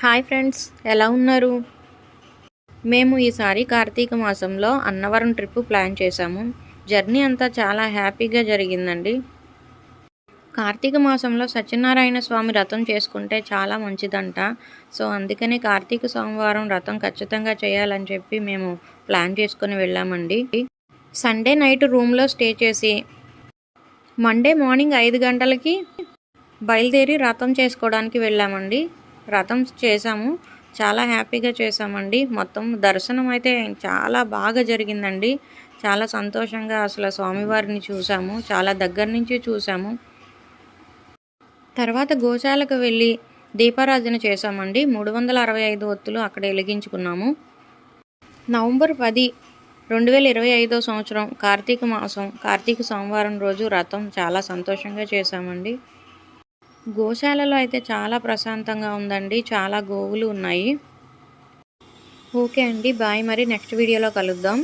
Hi friends ఎలా ఉన్నారు? మేము ఈసారి కార్తీక మాసంలో అన్నవరం ట్రిప్ ప్లాన్ చేశాము. జర్నీ అంతా చాలా హ్యాపీగా జరిగిందండి. కార్తీక మాసంలో సత్యనారాయణ స్వామి రథం చేసుకుంటే చాలా మంచిదంట. సో అందుకనే కార్తీక సోమవారం రథం ఖచ్చితంగా చేయాలని చెప్పి మేము ప్లాన్ చేసుకుని వెళ్ళామండి. సండే నైట్ రూమ్లో స్టే చేసి మండే మార్నింగ్ ఐదు గంటలకి బయలుదేరి రథం చేసుకోవడానికి వెళ్ళామండి. రథం చేసాము చాలా హ్యాపీగా చేసామండి మొత్తం దర్శనం అయితే చాలా బాగా జరిగిందండి. చాలా సంతోషంగా అసలు స్వామివారిని చూసాము చాలా దగ్గర నుంచి చూసాము తర్వాత గోశాలకు వెళ్ళి దీపారాధన చేసామండి మూడు వందల అరవై ఐదు ఒత్తులు అక్కడ వెలిగించుకున్నాము. నవంబర్ పది రెండు వేల ఇరవై ఐదో సంవత్సరం కార్తీక మాసం కార్తీక సోమవారం రోజు రథం చాలా సంతోషంగా చేశామండి. గోశాలలో అయితే చాలా ప్రశాంతంగా ఉందండి. చాలా గోవులు ఉన్నాయి. ఓకే అండి. బాయ్. మరి నెక్స్ట్ వీడియోలో కలుద్దాం.